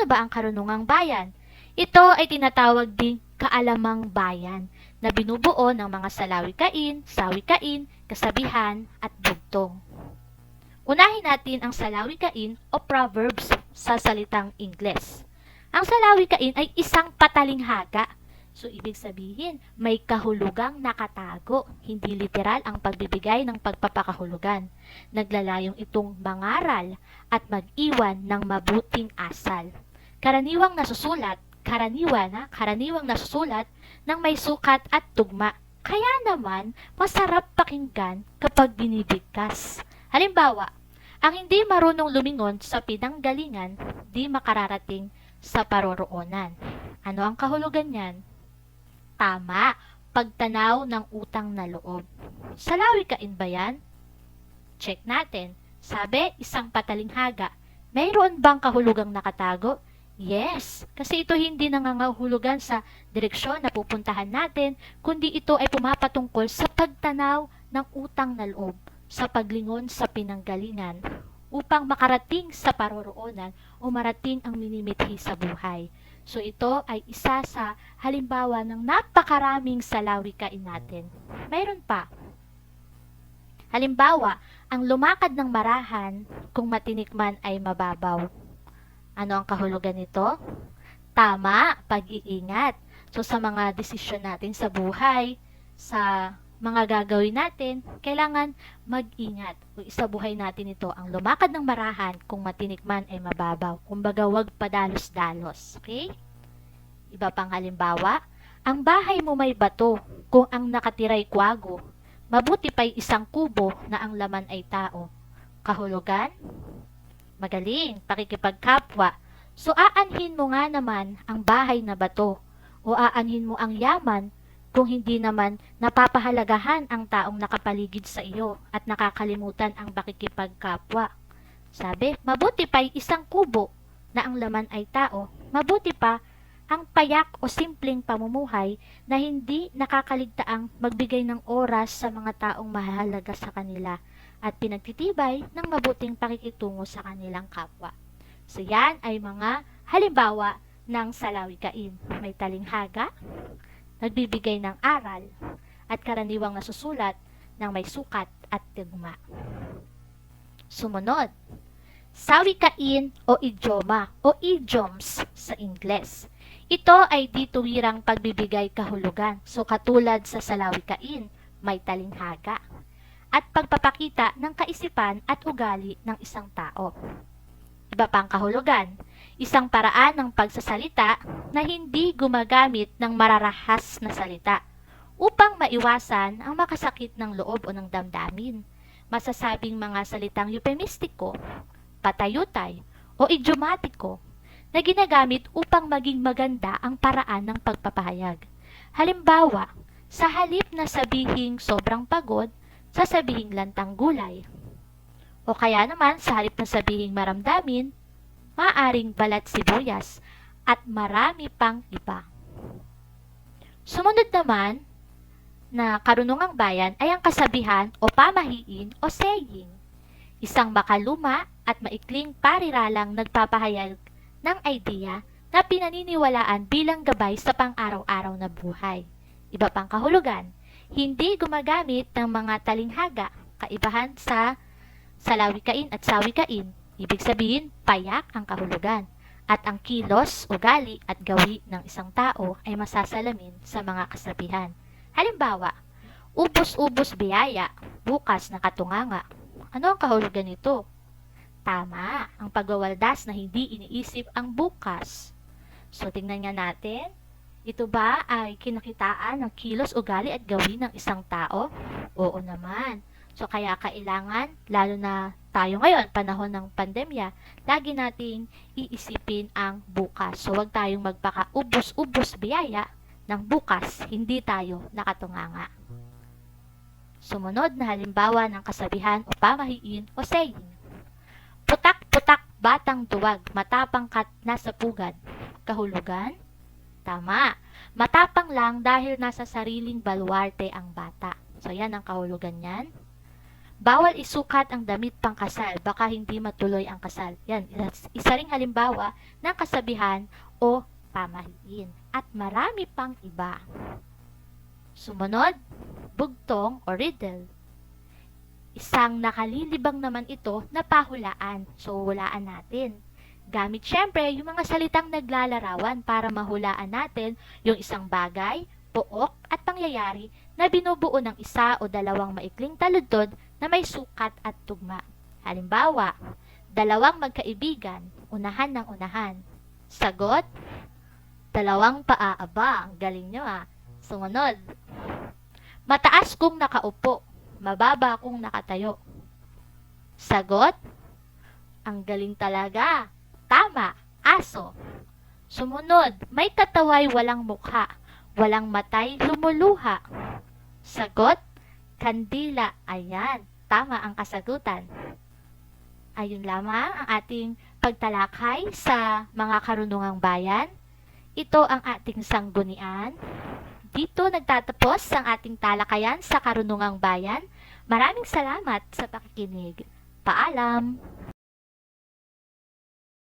Ano ba ang karunungang bayan? Ito ay tinatawag ding kaalamang bayan na binubuo ng mga salawikain, sawikain, kasabihan at bugtong. Unahin natin ang salawikain o proverbs sa salitang Ingles. Ang salawikain ay isang patalinghaga. So, ibig sabihin, may kahulugang nakatago, hindi literal ang pagbibigay ng pagpapakahulugan. Naglalayong itong mangaral at mag-iwan ng mabuting asal. Karaniwang nasusulat, karaniwan ha, karaniwang nasusulat ng may sukat at tugma. Kaya naman, masarap pakinggan kapag binibigkas. Halimbawa, ang hindi marunong lumingon sa pinanggalingan, di makararating sa paroroonan. Ano ang kahulugan niyan? Tama, pagtanaw ng utang na loob. Salawikain ba yan? Check natin. Sabi, isang patalinghaga. Mayroon bang kahulugang nakatago? Yes, kasi ito hindi nangangahulugan sa direksyon na pupuntahan natin, kundi ito ay pumapatungkol sa pagtanaw ng utang na loob, sa paglingon sa pinanggalingan, upang makarating sa paroroonan o marating ang minimithi sa buhay. So ito ay isa sa halimbawa ng napakaraming salawikain natin. Mayroon pa. Halimbawa, ang lumakad ng marahan kung matinikman ay mababaw. Ano ang kahulugan nito? Tama, pag-iingat. So sa mga desisyon natin sa buhay, sa mga gagawin natin, kailangan mag-ingat. O isa buhay natin ito, ang lumakad ng marahan kung matinikman ay mababaw. Kumbaga, wag padalos-dalos. Okay? Iba pang halimbawa, ang bahay mo may bato kung ang nakatiray kwago. Mabuti pa'y isang kubo na ang laman ay tao. Kahulugan? Magaling, pakikipagkapwa. So aanhin mo nga naman ang bahay na bato o aanhin mo ang yaman kung hindi naman napapahalagahan ang taong nakapaligid sa iyo at nakakalimutan ang pakikipagkapwa. Sabi, mabuti pa'y isang kubo na ang laman ay tao. Mabuti pa ang payak o simpleng pamumuhay na hindi nakakaligtaang magbigay ng oras sa mga taong mahalaga sa kanila at pinagtitibay ng mabuting pakikitungo sa kanilang kapwa. So yan ay mga halimbawa ng salawikain. May talinghaga, nagbibigay ng aral, at karaniwang nasusulat ng may sukat at tugma. Sumunod, sawikain o idioma o idioms sa Ingles. Ito ay dituwirang pagbibigay kahulugan. So katulad sa salawikain, may talinghaga at pagpapakita ng kaisipan at ugali ng isang tao. Iba pang kahulugan, isang paraan ng pagsasalita na hindi gumagamit ng mararahas na salita upang maiwasan ang makasakit ng loob o ng damdamin. Masasabing mga salitang eupemistiko, patayutay, o idiomatiko na ginagamit upang maging maganda ang paraan ng pagpapahayag. Halimbawa, sa halip na sabihing sobrang pagod, sasabihing lantang gulay. O kaya naman, sa halip na sabihing maramdamin, maaring balat sibuyas at marami pang iba. Sumunod naman na karunungang bayan ay ang kasabihan o pamahiin o saying. Isang makaluma at maikling pariralang nagpapahayag ng idea na pinaniniwalaan bilang gabay sa pang-araw-araw na buhay. Iba pang kahulugan, hindi gumagamit ng mga talinghaga, kaibahan sa salawikain at sawikain. Ibig sabihin, payak ang kahulugan. At ang kilos, ugali at gawi ng isang tao ay masasalamin sa mga kasabihan. Halimbawa, ubos-ubos biyaya, bukas na katunganga. Ano ang kahulugan nito? Tama, ang pagwawaldas na hindi iniisip ang bukas. So, tingnan nga natin. Ito ba ay kinakitaan ng kilos, ugali at gawin ng isang tao? Oo naman. So, kaya kailangan, lalo na tayo ngayon, panahon ng pandemya, lagi nating iisipin ang bukas. So, wag tayong magpaka-ubos-ubos biyaya ng bukas, hindi tayo nakatunganga. Sumunod na halimbawa ng kasabihan o pamahiin o saying. Putak-putak batang duwag, matapang kat nasa pugad. Kahulugan? Tama. Matapang lang dahil nasa sariling baluarte ang bata. So, yan ang kahulugan niyan. Bawal isukat ang damit pangkasal, baka hindi matuloy ang kasal. Yan, isa ring halimbawa ng kasabihan o pamahiin. At marami pang iba. Sumunod, bugtong o riddle. Isang nakalilibang naman ito na pahulaan. So, hulaan natin. Gamit syempre yung mga salitang naglalarawan para mahulaan natin yung isang bagay, pook at pangyayari na binubuo ng isa o dalawang maikling taludtod na may sukat at tugma. Halimbawa, dalawang magkaibigan, unahan ng unahan. Sagot, dalawang paaaba. Ang galing nyo ah. Sumunod, mataas kung nakaupo, mababa kung nakatayo. Sagot, ang galing talaga. Tama, aso. Sumunod, may kataway walang mukha, walang matay lumuluha. Sagot, kandila. Ayan, tama ang kasagutan. Ayun lamang ang ating pagtalakay sa mga karunungang bayan. Ito ang ating sanggunian. Dito nagtatapos ang ating talakayan sa karunungang bayan. Maraming salamat sa pakikinig. Paalam!